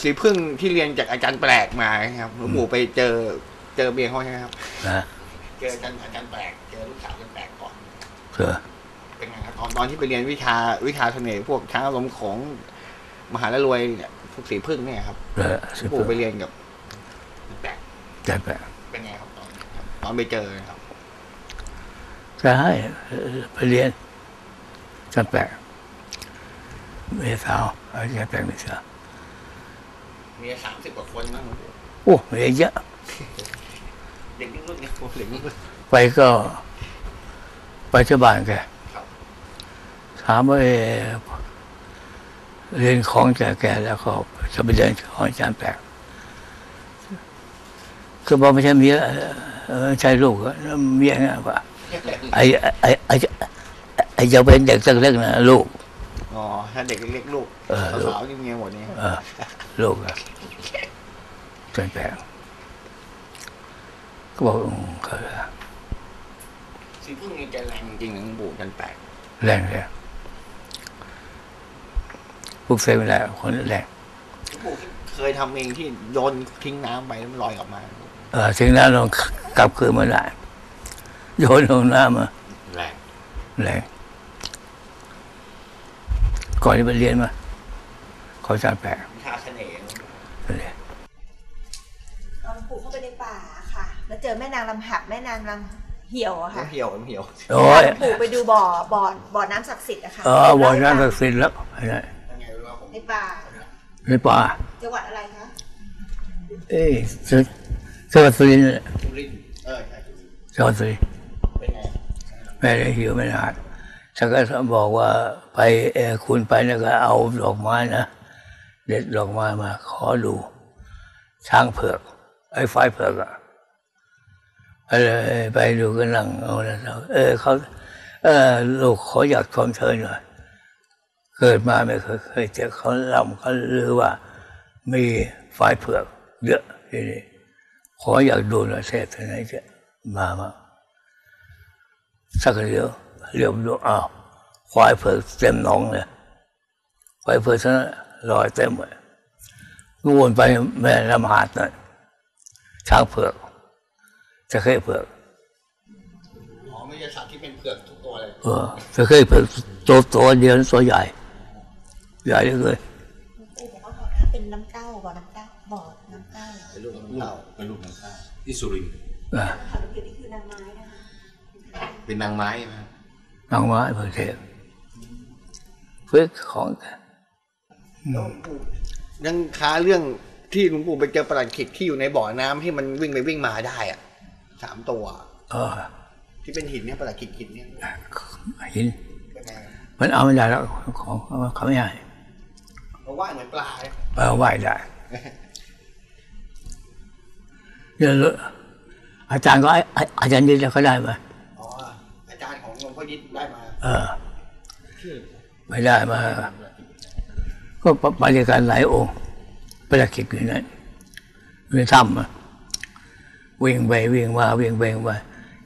เออสีพึ่งที่เรียนจากอาจารย์แปลกมาครับหลวงปู่ไปเจอเจอเมียเขาใช่ไหมครับนะเจออาจารย์อาจารย์แปลกเจอลูกสาวอาจารย์แปลกก่อนเผื่อเป็นไงครับตอนตอนที่ไปเรียนวิชาวิชาเสน่ห์พวกช้างอารมณ์ของมหาละรวยเนี่ยพวกสีพึ่งเนี่ยครับเผื่อหลสิวงเผื่ปู่อไปเรียนกับแปลกใจแปลกเป็นไงครับตอนตอนไปเจอครับใช่ไปเรียนใจแปลกเมียสาวใจแปลกเมียสาว มีสามสิบกว่าคนนะหลวงปู่โอ้เมียเยอะเด็กรุ่นเนี่ยเด็กรุ่นไปก็ ไปที่บ้านแกครับถามว่าเอ่อเรียนของจากแกแล้วก็จะไปเรียนของอาจารย์แปลกคือบอกไม่ใช่เมียเอ่อเออใช่ลูกอะเมียนะว่าไอ้ไอ้ไอ้ไอ้จะเป็นเด็กสักเล็กนะลูกอ๋อถ้าเด็กเล็กๆลูกเออลูกสาวๆนี่เมียหมดนี่ เออลูกอะอาจารย์แปลกก็บอกอืมเคยสีพึ่งนี่แกแรงจริงนะหลวงปู่อาจารย์แปลกแรงเลยพวกเซไม่ได้คนแรงหลวงปู่เคยทำเองที่โยนทิ้งน้ำไปแล้วมันลอยกลับมา เออถึงนั้นเรากลับคืนมาได้โยนลงน้ำมาแรงแรงก่อนที่ไปเรียนมาเขาจานแปลก วิชาเสน่ห์ ไปเรียน ตอนหลวงปู่เข้าไปในป่าค่ะ แล้วเจ อแม่นางลำหับแม่นางลำเหี่ยวอะค่ะน้ำเหี่ยวน้ำเหี่ยวโอ้ยหลวงปู่ไปดูบ่อบ่อบ่อน้ำศักดิ์สิทธิ์อะค่ะเออบอกนั้นศักดิ์สิทธิ์แล้วไม่ได้ยังไงรู้ว่าผมในป่าในป่าจังหวัดอะไรคะเอ้ยจังจังหวัดสุรินทร์เนี่ยจุลินทร์เออใช่จุลินทร์จังหวัดสุรินทร์เป็นไงไม่ได้หิวไม่ได้หาดฉันก็บอกว่าไปเออคุณไปนะก็เอาดอกไม้นะเด็ดดอกไม้มา ขอดูช้างเผือกไอ้ไฟเผือกอะไป เลยไปดูก็นั่งเอาแล้วเออเขาเออลูกขออยากชมเชยหน่อยเกิดมาไม่เคยเคยเจอเขาลำเขาลือว่า มีไฟเผือกเยอะทีนี่ขออยากดูหน่อยเทศไหนจะมามาสักเดียวเรียบดูอ้าวควายเผือกเต็มหนองเลยควายเผือกนั้นลอยเต็มเลยวนไปแม่ลำหาดนั่นช้างเผือก จะเคยเผือกอ๋อไม่ใช่สัตว์ที่เป็นเผือกทุกตัวเลยเออจะเคยเผือกตัวตัวเดียวตัวใหญ่ ใหญ่เลยหลวงปู่บอกว่าบ่อน้ำเป็นน้ำเต้าบ่อน้ำเต้าบ่อน้ำเต้าเป็นลูกน้ำเต่าเป็นลูกน้ำข้าวที่สุรินทร์อะค่ะหลวงปู่นี่คือนางไม้นะคะเป็นนางไม้ใช่ไหมนางไม้เผือกเทพฝึกของหลวงปู่ยังค้าเรื่องที่หลวงปู่ไปเจอประหลัดขิกที่อยู่ในบ่อน้ำที่มันวิ่งไปวิ่งมาได้อะ สามตัว เออ ที่เป็นหินเนี่ยประหลัดขิกหินเนี่ยหินเป็นไงมันเอาไม่ได้แล้วของเขาไม่ให้เราว่ายเหมือนปลาเลยเอาไหวได้เดี๋ยวอาจารย์ก็ไอ้ไอ้อาจารย์นี่แล้วเขาได้ไหมอ๋ออาจารย์ของหลวงพ่อยิดได้มา เออไม่ได้มา ก็ไปด้วยกันหลายองค์ไปละคิดอยู่นั้นอยู่ในถ้ำอะ วิ่งไปวิ่งมาวิ่งไปวิ่งมา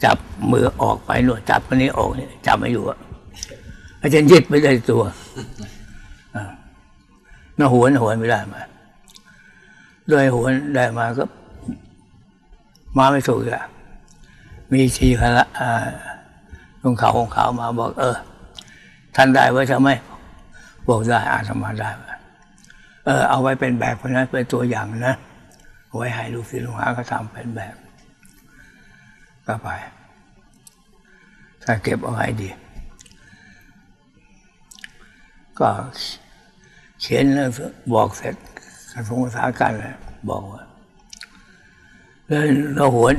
จับมือออกไปหนวดจับคนนี้ออกเนี่ยจับไม่อยู่อะอาจารย์ยึดไม่ได้ตัวน่าหวนหวนไม่ได้มาด้วยหวนได้มาก็ มาไม่ถูกอะมีชีคละอ่าลงเขาของเขามาบอก เออท่านได้ไว้ทำไหมบอกได้อาตมาได้เออเอาไว้เป็นแบบนนั้นเป็นตัวอย่างนะเอาไว้ให้ลูกศิษย์ลูกหาเขาทำเป็นแบบ ก็ไปถ้าเก็บเอาไว้ดี ก็เขียนแล้วบอกเสร็จกระทรวงอุตสาหการเลยบอกว่าแล้วเราหวน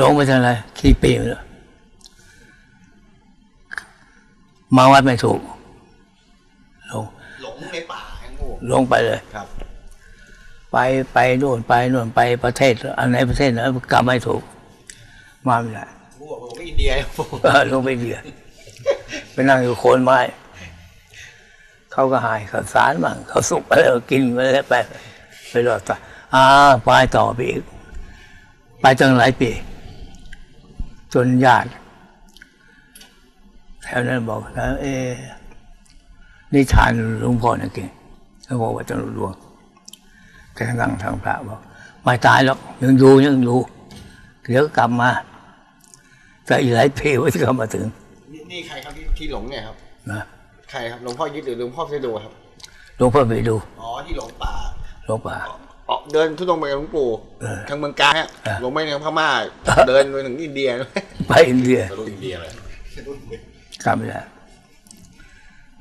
ลงไปทางไรขี้ปีเลยมาวัดไม่ถูกลงหลงในป่าหลวงปู่ลงไปเลยครับ ไปไปโน่นไปโน่นไปประเทศอันไหนประเทศไหนกลับไม่ถูก มาไม่ได้หลวงปู่บอกผมไปอินเดียหลวงปู่เออลงไปเดียไปนั่งอยู่โคนไม้เขาก็หายเขาวสารมั่งเขาวสุกอะไรก็กินไปแล้วไปไปรอดต่ออ่าไปต่อไปอีกไปตั้งหลายปี จนญาติแถวนั้นบอกแล้วเอ๊ะนิทานหลวงพ่อนะเก่งหลวงพ่อวัดจันทร์หลวงแกนั่งทางพระบอกไม่ตายหรอกยังอยู่ยังอยู่ เดี๋ยวกลับมาแต่อีกหลายปีว่าจะกลับมาถึง นี่นี่ใครครับที่ที่หลงเนี่ยครับนะใครครับหลวงพ่อยึดหรือหลวงพ่อเสโดครับหลวงพ่อไปดูอ๋อที่หลงป่าหลวงป่าออกเดินทุดงค์ไปกับหลวงปู่เออทางเมืองกาญอะเออลงไปในพม่า เดินไปถึงอินเดียไปอินเดียทะลุอินเดียเลยกลับไม่ได้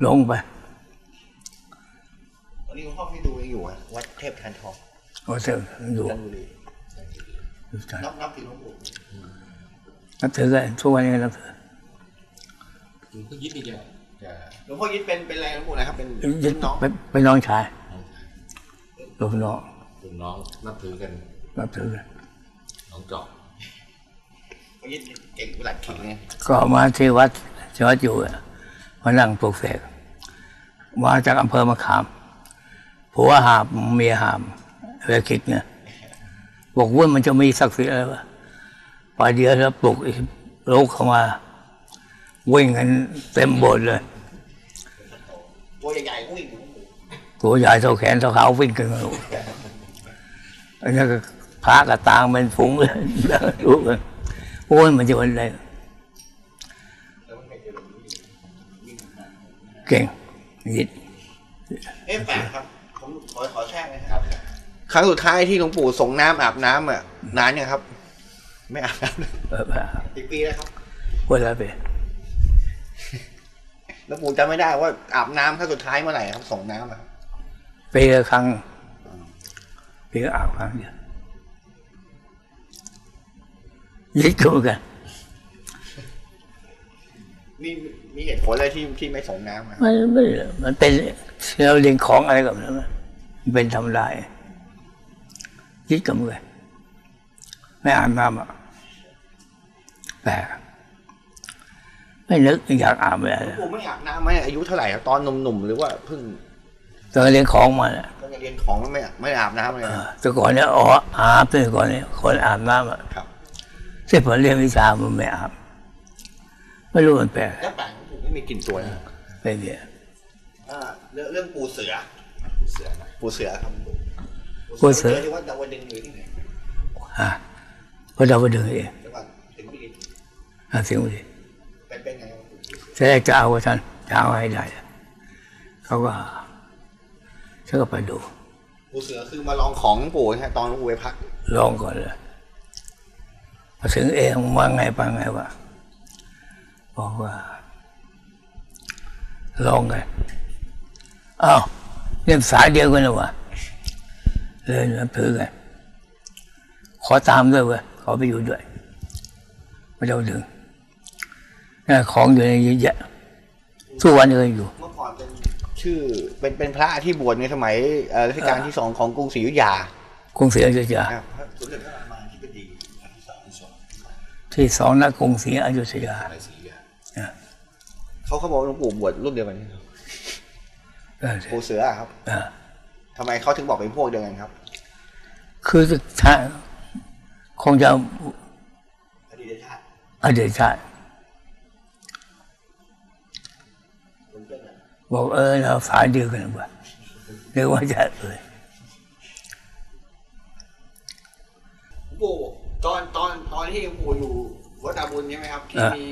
หลงไปวันนี้หลวงพ่อที่ดูยังอยู่อะวัดเทพทันทองโอ้เถอะ ดูจันทบุรีดูใจนับนับถือหลวงปู่นับถือกันทุกวันนี้นับถือหลวงพ่อยึดนี่จะจะหลวงพ่อยึดเป็นเป็นอะไรหลวงปู่นะครับเป็นยึดน้องไปไปน้องชายลูกน้องรุ่นน้องนับถือกันนับถือกันน้องจอกเขายึดเก่งประหลัดขิงไงก็มาที่วัดที่วัดอยู่อะมานั่งปลุกเสกมาจากอำเภอมะขามผัวหามเมียหามเวลคิดเนี่ย บอกว่ามันจะมีศักดิ์ศรีอะไรวะป่าเดียวแล้วปลุกอีกลุกเข้ามา วิ่งกันเต็มบสถ์เลย ตัวใหญ่ๆวิ่งหลวงปู่ตัวใหญ่เท่าแขนเท่าขาวิ่งกันมาอันนี้ก็พระกระตางเป็นฝูงเลยรู้กันโอ้ยมันจะเป็นอะไรเก่งยิดเอ๊ะแปลกครับ ผมขอขอแทรกนะครับ ครั้งสุดท้ายที่หลวงปู่ส่งน้ำอาบน้ำอะนานยังครับ ไม่อาบน้ำเลยเออกี่ปีแล้วครับว่าอะไรไปหลวงปู่จำไม่ได้ว่าอาบน้ำครั้งสุดท้ายเมื่อไหร่ครับส่งน้ำอะครับปีละครั้งปีละอาบครั้งเดียวยิดก็เหมือนกันมีมีเหตุผลอะไรที่ที่ไม่ส่งน้ำอะมันไม่มันเป็นเราเรียนของอะไรกับมันมันเป็นธรรมดายิ ดก็เหมือนกันไม่อาบน้ำอะแปลกไม่นึกอยากอาบเลยหลวงปู่ไม่อาบน้ำไหมอายุเท่าไหร่ครับตอนหนุ่มๆหรือว่าเพิ่งตอนเรียนของมาเนี่ยตอนเรียนของไม่ไม่อาบน้ำเลยเอนะอแต่ก่อนเนี่ยอ๋ออาบแต่ก่อนเนี่ยคนอาบน้ำอะครับที่ผมเรียนวิชามันไม่อาบไม่รู้มันแปลกแล้วแปลกหลวงปู่ไม่มีกลิ่นตัวนะเป็นเนี่ยอ่าเรื่องเรื่องปูเสือเสือนะปูเสือครับ ปูเสือวัดดาวดึงอยู่ที่ไหนฮะเพราะเราไปดึงเองจังหวัดสิงห์บุรีหาเสียงดีเป็นเป็นไงครับปูเสือจะได้จะเอาว่าท่านจะเอาให้ได้ เขาก็ฉันก็ไปดูปูเสือคือมาลองของปู่นะฮะตอนปู่ไปพัก ลองก่อนเลยพอถึงเองว่าไงปาไงวะบอกว่า ลองกันอ้าวเรียสายเดียวกันเลยวะ เลยนับถือกันขอตามด้วยเว้ยขอไปอยู่ด้วยไม่ต้องดึงนี่ของอยู่ในเยอะแยะทุกวันยังอยู่เมื่อก่อนเป็นชื่อเป็นเป็นพระที่บวชในสมัยเอ่อรัชกาลที่สองของกรุงศรีอยุธยากรุงศรีอยุธยาครับพระสมเด็จพระรามาธิบดีที่สองที่สองนักกรุงศรีอยุธยาอะไรสีอะเขาเขาบอกว่าหลวงปู่บวชรุ่นเดียวกันนี่ครับเออปู่เสือครับเออ ทำไมเขาถึงบอกเป็นพวกเดียวกันครับ คือถ้าคงจะอดีตชาติอดีตชาติเป็นเพื่อนกันบอกเออเราสายเดียวกันว่ะเรียกว่าจะเออหลวงปู่ตอนตอนตอนที่หลวงปู่อยู่วัดดาบุญใช่ไหมครับที่มี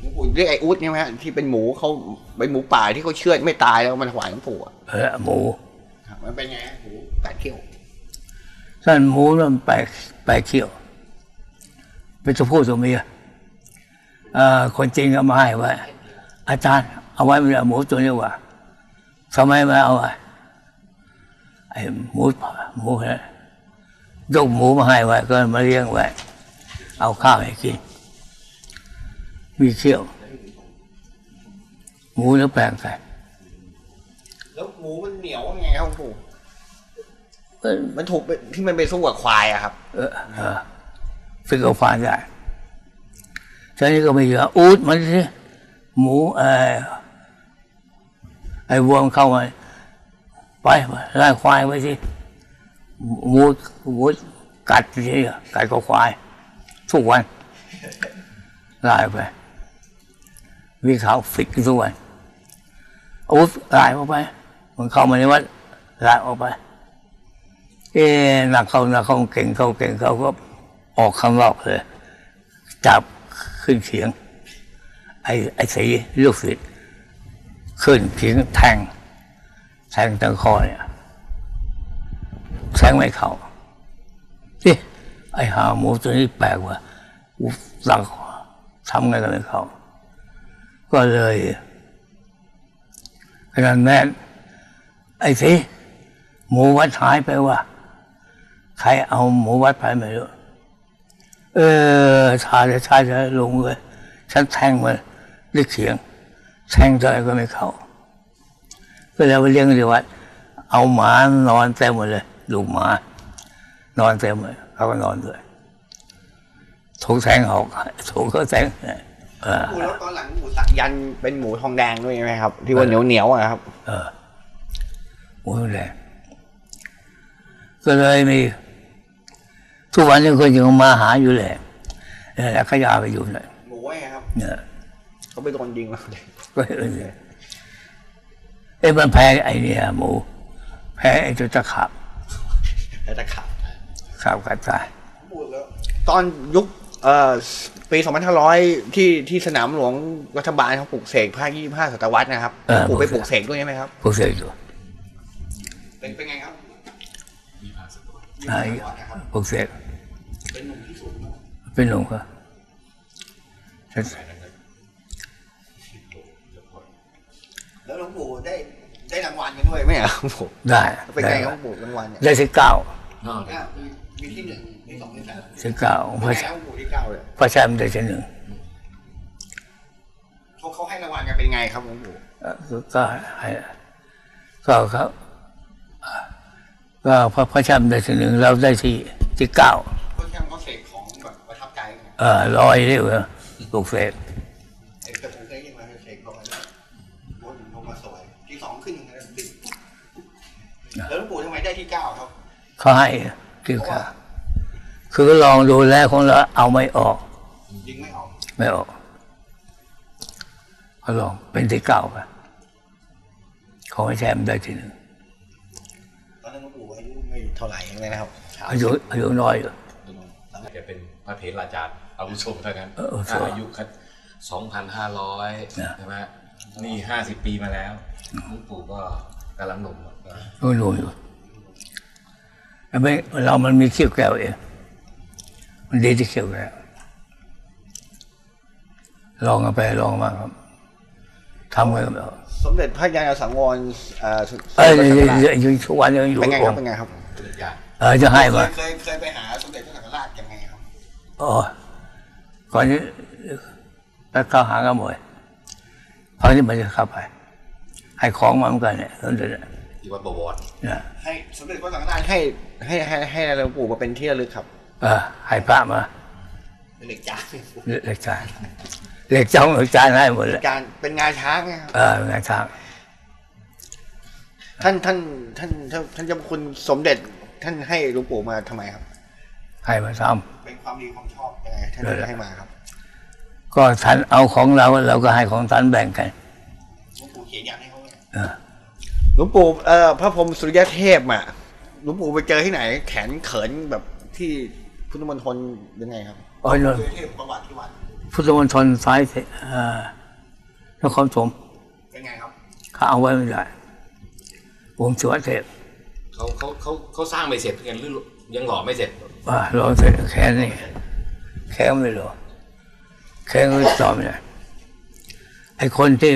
หลวงปู่เรียกไอ้อุดใช่ไหมฮะที่เป็นหมูเขาเป็นหมูป่าที่เขาเชือดไม่ตายแล้วมันถวายหลวงปู่อะเออหมูครับ มันเป็นไงหมูแปดเขี้ยวท่านหมูนั่นแปลกแปลกเขี้ยว เป็นตัวผู้ตัวเมียคนจริงเอามาให้ไว้ อาจารย์ เอาไว้ไม่ได้หมูตัวนี้ว่ะทำไมไม่เอาไว้ไอ้หมูหมูนะยกหมูมาให้ไว้ก็มาเลี้ยงไว้ เอาข้าวให้กิน มีเขี้ยว หมูแล้วแปลงใส่ แล้วหมูมันเหนียวยังไงครับหลวงปู่เออมันถูกไปที่มันไปสู้กับควายอะครับ เออเออฝึกเอาฟานได้ทีนี้ก็ไม่เหลืออูดมันสิหมูเออไอ้วัวมันเข้ามาไปไล่ควายไปสิหมูหมูกัดสิกัดก็ควายทุกวันไล่ไปวิ่งเขาฟิกทุกวันอาวุธไล่ออกไป มันเข้ามาในวัดล่ออกไป เอ๊ะนักเขาหนักเขาเก่งเขาเก่งเขาก็ออกข้างนอกเลย จับขึ้นเขียง ไอ้ไอ้สีลูกศิษย์ขึ้นเขียงแทงแทงตะคอเนี่ยแทงไม่เข้าที่ไอ้หาหมูตัวนี้แปลกว่ะกูหลังทำไงก็ไม่เข้าก็เลยขนาดนั้น ไอ้สิหมูวัดหายไปว่ะใครเอาหมูวัดไปไม่รู้เออชาจะชาจะลงเลย ฉันแทงมันด้วยเขียง แทงเท่าไหร่ก็ไม่เข้าก็เลยไปเลี้ยงที่วัด เอาหมานอนเต็มหมดเลยลูกหมา นอนเต็มเลยเขาก็นอนด้วยถูกแทงออกถูกเขาแทงเออหมูแล้วตอนหลังหมูสักยันต์เป็นหมูทองแดงด้วยไหมครับ ที่ว่าเหนียวเหนียวๆอะครับ เออ หมูแดงก็เลยมี ทุกวันนี้คนยังมาหาอยู่แหละเออแล้วขยาไปอยู่เลยหมูไงครับเนี่ยเขาไปโดนยิงมาก็เออเนี่ยเอ้มันแพ้ไอ้เนี่ยหมู แพ้ไอ้ตัวตะขับแล้วจะขับขับกัดตายตอนยุคเอ่อปี2500 ที่ที่สนามหลวงรัฐบาลเขาปลูกเสกภาค25ศตวรรษนะครับปลูกไปปลูกเสกด้วยใช่ไหมครับพวกเสกอยู่ เป็นเป็นไงครับมีพาสตัวไอ้พวกเสกเป็นหนุ่มที่สุดเป็นหลวงก็ฉันแหวนนั้นก็จะพอแล้วหลวงปู่ได้ได้รางวัลกันด้วยไหมอะหลวงปู่ได้เป็นได้ไงครับหลวงปู่รางวัลเนี่ยได้สิบเก้านอกจากอะมีมีที่หนึ่งมีสองที่สามสิบเก้าพเป็นระไงครับหลวงปู่ที่เก้าเลยพระชายมันได้ที่หนึ่งเขาเขาให้รางวัลกันเป็นไงครับหลวงปู่เอ่อก็ให้ก็เขา ก็พระพระชายมันได้ที่หนึ่งเราได้ที่ที่เก้าเขาแค่เขาเสกของแบบประทับใจไงเออลอยเรียกว่าปลูกเสกไอ้แต่ผมเคยยินมาเสกลอยแล้วบนลงมาสวยที่สองขึ้นนะติดแล้วหลวงปู่ทำไมได้ที่เก้าครับเขาให้ที่เก้าคือลองดูแล้วของเราเอาไม่ออกยิงไม่ออกไม่ออกเขาลองเป็นที่เก้าไปของพระชายมันได้ที่หนึ่ง เท่าไหร่เองเลยนะครับอายุอายุน้อยอยู่น่าจะเป็นพระเถราจารย์อาวุโสเท่านั้นเอออาวุโสอายุคัดสองพันห้าร้อยนะใช่ไหมนี่ห้าสิบปีมาแล้วหลวงปู่ก็กำลังหนุ่มอะรู้รู้อยู่แต่ไม่เรามันมีเขี้ยวแก้วเองมันดีที่เขี้ยวแก้วลองกันไปลองมาครับทำกันแบบส มเด็จพระยาณสังวรเอ่อสุเอ้ยสุยังสังฆราชยังทุกวันยังอยู่เป็นไงครับเป็นไงครับเออจะให้เคมาเคยเคยไปหาสมเด็จพระสังฆราชยังไงครับอ๋อก่อนนี้แล้วเข้าหากันหมดคราวนี้มันจะเข้าไป ให้ของมาเหมือนกันเนี่ยสมเด็จเนี่ยที่วัดบวรนะให้สมเด็จพระสังฆราชให้ให้ให้ให้หลวงปู่มาเป็นที่ระลึกครับ เออให้พระมาเป็นเหล็กจานเหล็กจาน เหล็กจ้องเหล็กจานให้หมดเลยจานเป็นงาช้างนะครับเออไงทาง ท่านท่านท่านท่านท่านเจ้าคุณสมเด็จ ท่านให้หลวงปู่มาทำไมครับ ให้มาทเป็นความดีความชอบยังไงท่านเออให้มาครับำก็ท่านเอาของเราเราก็ให้ของท่านแบ่งกันหลวงปู่เขียนยันให้เขาเนี่ยเออหลวงปู่เอ่อพระพรหมสุริยเทพอะหลวงปู่ไปเจอที่ไหน แขนเขินแบบที่พุทธมณฑลยังไงครับอ๋อนนสุริยเทพประวัติที่วัด พุทธมณฑลซ้ายเสเอ่อนครสมเป็นไงครับเขาเอาไว้ไม่ได้วงสวดเสร็จเขาเขาเขาเขาสร้างไม่เสร็จกันหรือยังหล่อไม่เสร็จว่ารอเสร็จแค่นี้แค่ไม่รอแค่ก็ตอบไม่ได้ไอ้คนที่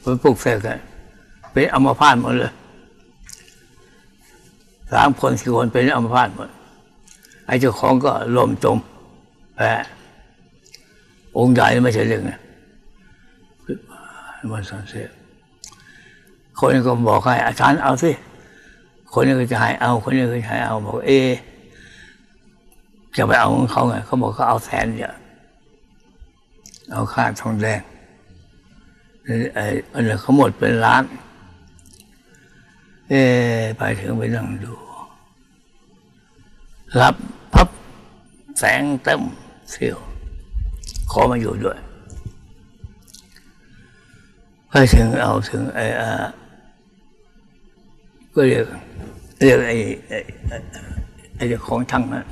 ไปปลุกเสกกันเป็นอัมพาตหมดเลยสามคนสี่คนเป็นอัมพาตหมดไอ้เจ้าของก็ลมจมแพ้ องค์ใหญ่ไม่ใช่เรื่องนะมันสันเสคนนี้ก็บอกให้อาจารย์เอาสิคนนี้ก็จะให้เอา คนนี้ก็จะให้เอาบอกเอ จะไปเอาของเขาไงเขาบอกเขาเอาแสนเดียวเอาค่าทองแดงไอ้อันนี้เขาหมดเป็นล้าน เอไปถึงไปนั่งดูรับพับแสงเต็มเสียว ขอมาอยู่ด้วยไปถึงเอาถึงไอ้อาก็เรียกเรียกไอ้ไอ้ไอ้ไอ้เจ้าของช่างนะ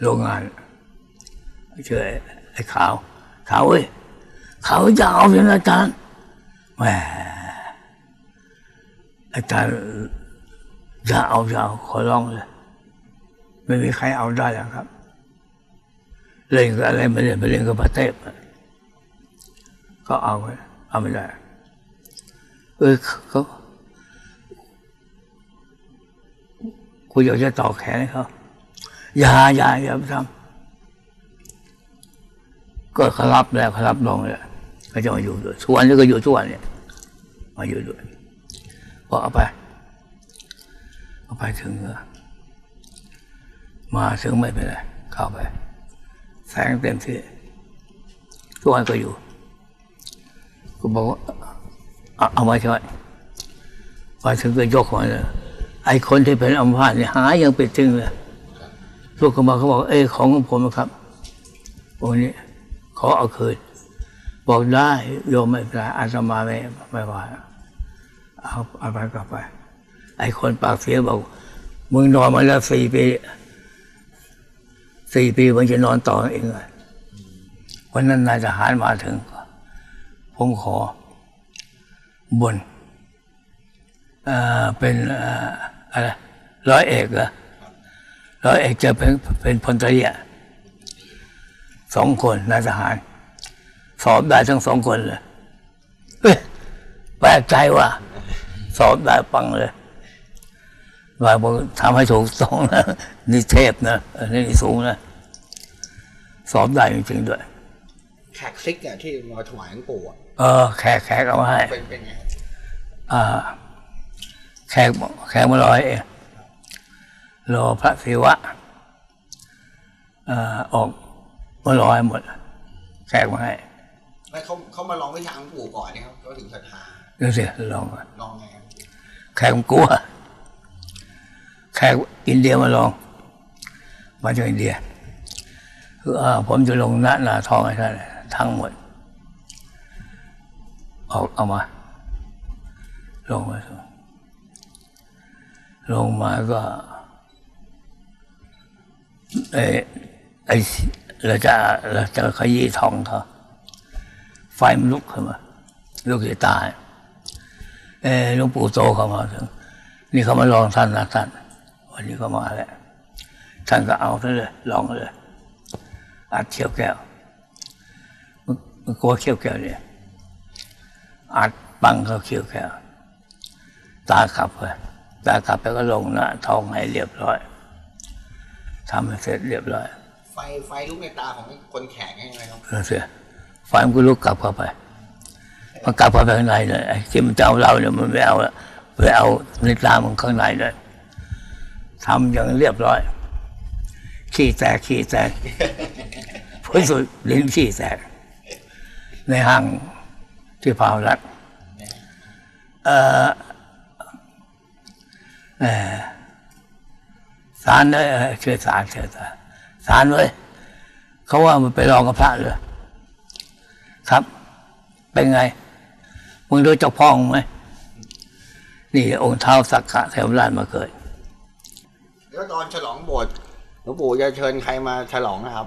โรงงานชื่อไอ้ขาว ขาวเอ้ยขาวจะเอาอย่างอาจารย์แหมอาจารย์จะเอาจะเอาขอร้องเลย ไม่มีใครเอาได้หรอกครับ เล่นกับอะไรไม่เล่นไปเล่นกับประเทศก็เอาไว้เอาไม่ได้เออเขาคุณอยากจะต่อแขนเขาอย่าอย่าอย่าไปทำก็เขารับแล้วเขารับรองเลยเขาจะมาอยู่ด้วยทุกวันนี้ก็อยู่ทุกวันเนี่ยมาอยู่ด้วยบอเอาไปเอาไปถึงมาถึงไม่เป็นไรเข้าไป แสงเต็มที่ทุกวันก็อยู่ก็บอกว่าเอาเอามาช่วยมาถึงก็ยกมาเลยไอ้คนที่เป็นอัมพาตเนี่ยหายยังไปถึงเลยลูกก็มาเขาบอกเอ้ของของผมนะครับวันนี้ขอเอาคืน บอกได้โยมไม่เป็นไรอาตมาไม่ไม่ว่าเอาเอาไปก็ไป ไอ้คนปากเสียบอกมึงนอนมาแล้วสี่ปี สี่ปีมันจะนอนต่อเองเลยวันนั้นนายทหารมาถึง ผมขอบนเอ่อเป็นอะไรร้อยเอกเหรอร้อยเอกจะเป็นเป็นพลตรีอะสองคนนายทหาร สอบได้ทั้งสองคนเลยแปลกใจว่า สอบได้ปังเลย ว่าบอกทำให้ถูกต้องนะนี่เทพนะเออนี่สูงนะสอบได้จริงๆด้วย แขกซิกอะที่มาถวายหลวงปู่อะเออแขกแขกเอามาให้เป็นเป็นไงครับอ่า แขกแขกมาลอยเองรอพระศิวะเอ่อออกมาลอยหมด แขกมาให้ไม่เขาเขามาลองวิชาหลวงปู่ก่อนนะครับก็ถึงศรัทธาดูสิลองก่อนลองไงครับแขกมันกลัว แขกอินเดียมาลอง มาจากอินเดียคืออผมจะลงหน้าหน้าทองให้ท่านทั้งหมดเอาเอามา ลงมาลงมาก็เออไอเราจะเราจะขยี้ทองเขาไฟมันลุกขึ้นมาลุกจะตายเออหลวงปู่โตเข้ามาถึง นี่เขามาลองท่านนะท่าน วันนี้เขามาแล้วท่านก็เอาซะเลยลองเลยอัดเขี้ยวแก้วมันมันกลัวเขี้ยวแก้วเนี่ยอัดปังเขาเขี้ยวแก้วตาขับไปตาขับไปก็ลงหน้าท้องให้เรียบร้อยทำให้เสร็จเรียบร้อย ไฟไฟลุกในตาของคนแขกใช่ไหมครับแล้วเสียไฟมันก็ลุกกลับเข้าไปมันกลับเข้าไปข้างในเลยไอ้ที่มันจะเอาเราเนี่ยมันไม่เอาละไปเอาในตามันข้างในเลย ทำอย่างเรียบร้อย ขี้แตกขี้แตกผลสุดลิ้นขี้แตก ในห้างที่พาวรัฐเออเอ่อสารเลยช่วยสารช่วยสารสารเลยเขาว่ามันไปลองกับพระเลยครับ เป็นไงมึงรู้จักพ่อมึงไหมนี่องค์เท้าสักขะเทวราชมาเกิด แล้วตอนฉลองโบสถ์หลวงปู่จะเชิญใครมาฉลองนะครับ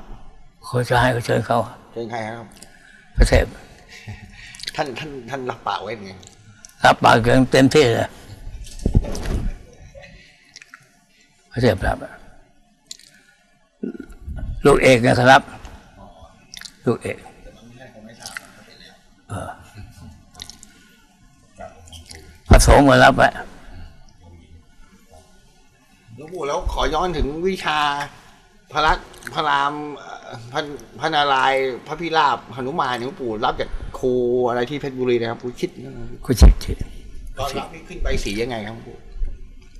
เขาจะให้เขาเชิญเขาเชิญใครครับพระเทพท่านท่านท่านรับปากไว้ไงรับปากกันเต็มที่เลยพระเทพรับอะลูกเอกนะครับลูกเอกเออพระสงฆ์มารับอะหลว งปู่แล้วขอย้อนถึงวิชาพระลักษมณ์พระรามเอ่อพระพระนารายณ์พระพิราบหนุมานหลวงปู่รับจากครูอะไรที่เพชรบุรีนะครับครูชิดนะครับกุชิตตอนรับนี่ขึ้นไปสียังไงครับหลวงปู่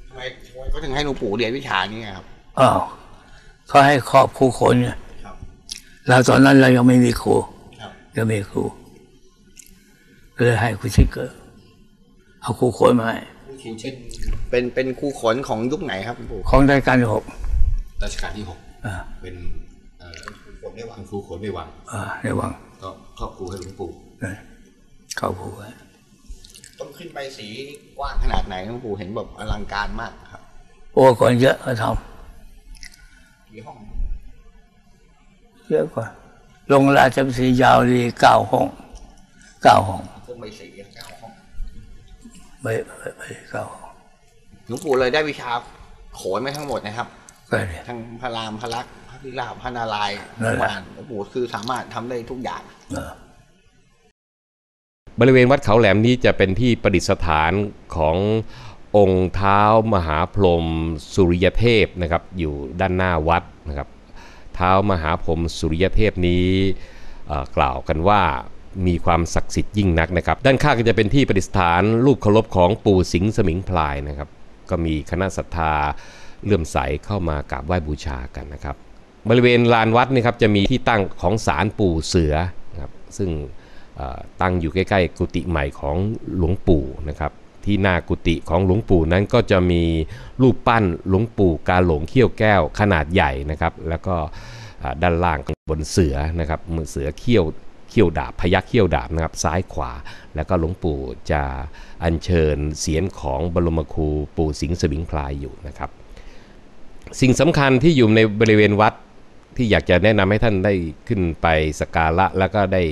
ทำไมทำไมเขาถึงให้หลวงปู่เรียนวิชานี้ครับอ้าวเขาให้ครอบครูคนเนี่ยครับแล้วตอนนั้นเรายังไม่มีครูครับยังไม่มีครูก็เลยให้คุณชิดเกิดเอาครูคนมาให้ ครูชิดเป็นเป็นครูขนของยุคไหนครับหลวงปู่ของรายการที่หกรัชกาลที่หกอ่าเป็นเอ่อผมได้ว่าคุณครูขนไม่วังอ่าในวังก็ครอบครูให้หลวงปู่เลยเข้าครูไว้ต้องขึ้นไปสีกว้างขนาดไหนหลวงปู่เห็นแบบอลังการมากครับ โอ้คนเยอะก็ทกี่ห้องำเยอะกว่าลงราชบัณฑิตยาวดีเก้าห้องเก้าห้องเครื่องใบสีเก้าห้อง ไปไปไปเก้าห้องหลวงปู่เลยได้วิชาโขนมาทั้งหมดนะครับก็เนี่ยทั้งพระรามพระลักษณ์พระพิราบพระนารายณ์นั่นแหละมารหลวงปู่คือสามารถทำได้ทุกอย่างเออบริเวณวัดเขาแหลมนี้จะเป็นที่ประดิษฐานขององค์เท้ามหาพรหมสุริยเทพนะครับ อยู่ด้านหน้าวัดนะครับ เท้ามหาพรหมสุริยเทพนี้เอ่อกล่าวกันว่า มีความศักดิ์สิทธิ์ยิ่งนักนะครับ ด้านข้างก็จะเป็นที่ประดิษฐานรูปเคารพของปู่สิงห์สมิงพลายนะครับ ก็มีคณะศรัทธาเลื่อมใสเข้ามากราบไหว้บูชากันนะครับ บริเวณลานวัดนี่ครับจะมีที่ตั้งของศาลปู่เสือนะครับซึ่งตั้งอยู่ใกล้ๆ กุฏิใหม่ของหลวงปู่นะครับ ที่หน้ากุฏิของหลวงปู่นั้นก็จะมีรูปปั้นหลวงปู่กาหลงเขี้ยวแก้วขนาดใหญ่นะครับ แล้วก็ด้านล่างบนเสือนะครับมือเสือเขี้ยว เขี้ยวดาบพยักเขี้ยวดาบนะครับซ้ายขวา แล้วก็หลวงปู่จะอัญเชิญเสียนของบรมครูปู่สิงห์สมิงพลายอยู่นะครับ สิ่งสำคัญที่อยู่ในบริเวณวัดที่อยากจะแนะนำให้ท่านได้ขึ้นไปสกการะแล้วก็ได้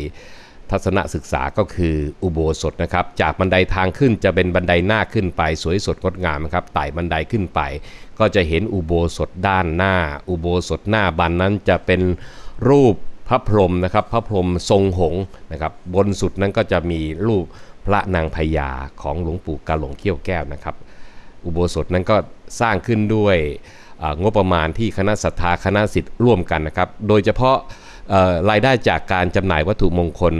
ทัศนศึกษาก็คืออุโบสถนะครับ จากบันไดทางขึ้นจะเป็นบันไดหน้าขึ้นไป สวยสดงดงามนะครับไต่บันไดขึ้นไป ก็จะเห็นอุโบสถด้านหน้า อุโบสถหน้าบันนั้นจะเป็นรูป พระพรหมนะครับพระพรหมทรงหงส์นะครับบนสุดนั้นก็จะมีรูปพระนางพญาของหลวงปู่กาหลงเขี้ยวแก้วนะครับ อุโบสถนั้นก็สร้างขึ้นด้วยงบประมาณที่คณะศรัทธาคณะสิทธิ์ร่วมกันนะครับ โดยเฉพาะรายได้จากการจำหน่ายวัตถุมงคล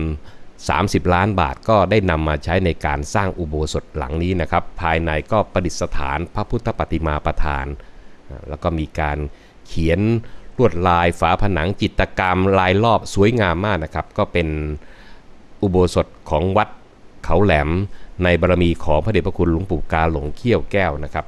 30 ล้านบาทก็ได้นำมาใช้ในการสร้างอุโบสถหลังนี้นะครับ ภายในก็ประดิษฐานพระพุทธปฏิมาประธาน แล้วก็มีการเขียน ลวดลายฝาผนังจิตกรรมลายรอบสวยงามมากนะครับ ก็เป็นอุโบสถของวัดเขาแหลมในบารมีของพระเดชพระคุณหลวงปู่กาหลงเขี้ยวแก้วนะครับ